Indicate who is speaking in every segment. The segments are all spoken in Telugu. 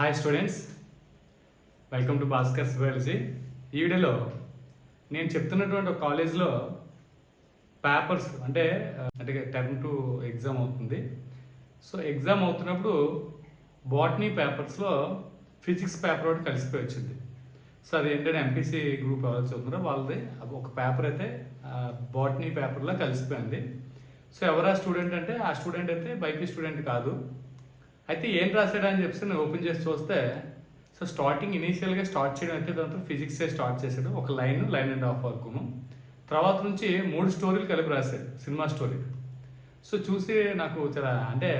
Speaker 1: Hi students welcome to Bhaskar biology ఈ వీడియోలో నేను చెప్తున్నటువంటి ఒక కాలేజ్లో పేపర్స్ అంటే అంటే టర్మ్ టు ఎగ్జామ్ అవుతుంది. సో ఎగ్జామ్ అవుతున్నప్పుడు బాటనీ పేపర్స్లో ఫిజిక్స్ పేపర్ ఒకటి కలిసిపోయి వచ్చింది. సో అది ఏంటంటే ఎంపీసీ గ్రూప్ ఎవరు చదువుతున్నారో వాళ్ళది. ఒక పేపర్ అయితే బాటనీ పేపర్లో కలిసిపోయింది. సో ఎవరా స్టూడెంట్ అంటే ఆ స్టూడెంట్ అయితే బైపీ స్టూడెంట్ కాదు. అయితే ఏం రాశాడా అని చెప్పి నేను ఓపెన్ చేసి చూస్తే సో స్టార్టింగ్ ఇనీషియల్గా స్టార్ట్ చేయడం అయితే దాంతో ఫిజిక్సే స్టార్ట్ చేశాడు. ఒక లైన్ లైన్ అండ్ హాఫ్ వరకును తర్వాత నుంచి మూడు స్టోరీలు కలిపి రాశాడు సినిమా స్టోరీ. సో చూసి నాకు చాలా అంటే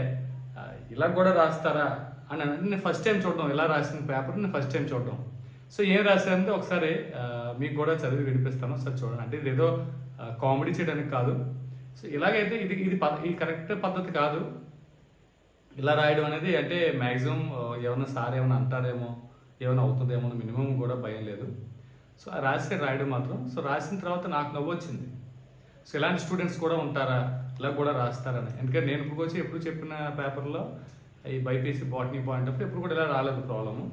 Speaker 1: ఇలా కూడా రాస్తారా అని నేను ఫస్ట్ టైం చూడడం ఇలా రాసిన పేపర్ నేను ఫస్ట్ టైం చూడడం. సో ఏం రాశారంటే ఒకసారి మీకు కూడా చదివి వినిపిస్తాను సార్ చూడండి. అంటే ఇది ఏదో కామెడీ చేయడానికి కాదు. సో ఇలాగైతే ఇది ఇది ఇది కరెక్ట్ పద్ధతి కాదు. ఇలా రాయడం అనేది అంటే మ్యాక్సిమం ఏమైనా సార్ ఏమైనా అంటారేమో ఏమైనా అవుతుందేమో మినిమం కూడా భయం లేదు. సో ఆ రాసి రాయడం మాత్రం. సో రాసిన తర్వాత నాకు నవ్వు వచ్చింది. సో ఇలాంటి స్టూడెంట్స్ కూడా ఉంటారా? ఇలా కూడా రాస్తారని. ఎందుకంటే నేను ఇప్పుడు వచ్చి ఎప్పుడు చెప్పిన పేపర్లో ఈ బైపీసీ బాటనీ పాయింట్ ఆఫ్ ఎప్పుడు కూడా ఇలా రాలేదు ప్రాబ్లము.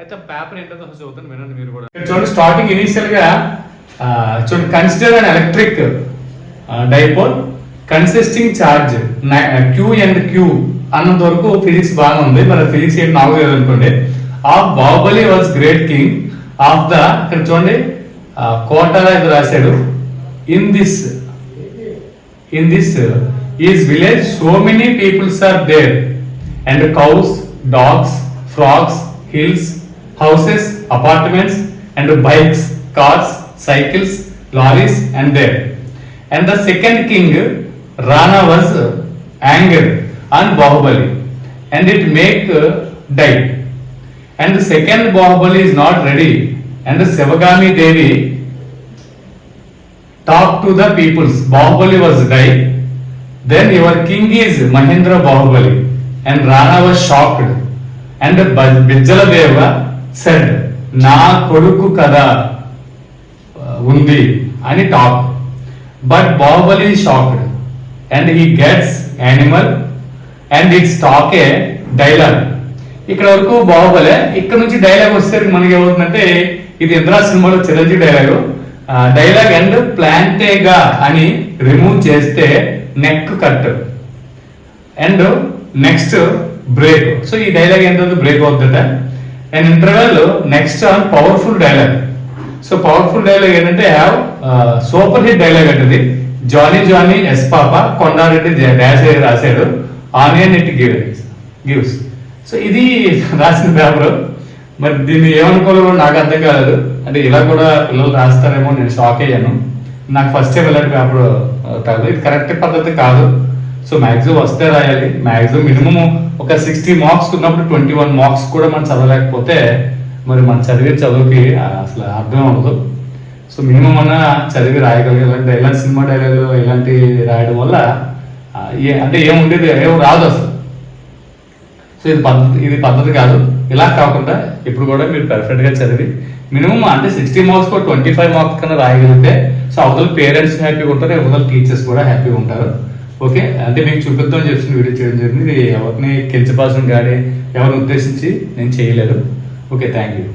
Speaker 1: అయితే పేపర్ ఏంటో అసలు చదువుతాను వినండి మీరు కూడా. చూడండి స్టార్టింగ్ ఇనీషియల్గా చూడండి consider and electric dipole consisting charge Q and Q అన్నంత వరకు ఫిజిక్స్ బాగా ఉంది మరి ఫిజిక్స్ ఏంటి నాకు అనుకోండి of Baahubali was great king of the ఇక్కడ చూడండి. కోటల ఇది రాశాడు. In this in this is village so many peoples are there and cows dogs frogs hills houses apartments and bikes cars cycles lorries and there and the second king Rana was anger on on Baahubali and it die and the second bahubali is not ready and Sivagami devi talk to the peoples bahubali was die then your king is mahendra bahubali and rana was shocked and Ba- bijjala deva said నా కొడుకు కదా ఉంది talk. But Bahubali is shocked and he gets animal and it's talk a dialogue ఇక్కడ వరకు బాహుబలే ఇక్కడ నుంచి డైలాగ్ వచ్చేసరికి మనకి ఏమవుతుందంటే ఇది ఇంద్రా సినిమాలో చిరంజీవి డైలాగ్ డైలాగ్ అండ్ ప్లాంటేగా అని రిమూవ్ చేస్తే neck cut and next break so ఈ డైలాగ్ ఏంటంటే break అవుతుందట. And interval next on powerful dialogue so powerful dialogue ఏంటంటే హ్యావ్ సూపర్ హిట్ డైలాగ్ అంటది. Johnny Johnny yes papa Kondareddy dash రాశాడు onion it give gives. So ఇది రాసిన పేపర్. మరి దీన్ని ఏమనుకోవాలో నాకు అర్థం కాలేదు. అంటే ఇలా కూడా పిల్లలు రాస్తారేమో నేను షాక్ అయ్యాను. నాకు ఫస్ట్ టైం ఇలాంటి పేపర్ కాదు ఇది కరెక్ట్ పద్ధతి కాదు. సో మ్యాక్సిమం వస్తే రాయాలి. మ్యాక్సిమం మినిమం ఒక సిక్స్టీ మార్క్స్ ఉన్నప్పుడు ట్వంటీ వన్ మార్క్స్ కూడా మనం చదవలేకపోతే మరి మనం చదివే చదువుకి అసలు అర్థం అవ్వదు. సో మినిమం అన్న చదివి రాయగలిగే ఇలాంటి ఇలాంటి సినిమా డైలాగ్ ఇలాంటి రాయడం వల్ల అంటే ఏముండేది? ఏం రాదు అసలు సో ఇది పద్ధతి ఇది పద్ధతి కాదు. ఇలా కాకుండా ఇప్పుడు కూడా మీరు పర్ఫెక్ట్గా చదివి మినిమం అంటే సిక్స్టీ మార్క్స్ కూడా ట్వంటీ ఫైవ్ మార్క్స్ కన్నా రాయగలిగితే సో అవతల పేరెంట్స్ హ్యాపీగా ఉంటారు అవతల టీచర్స్ కూడా హ్యాపీగా ఉంటారు. ఓకే అంటే మీకు చూపిద్దామని చెప్పి వీడియో చేయడం జరిగింది. ఎవరిని కించపాల్సిన కానీ ఎవరిని ఉద్దేశించి నేను చేయలేదు. Okay thank you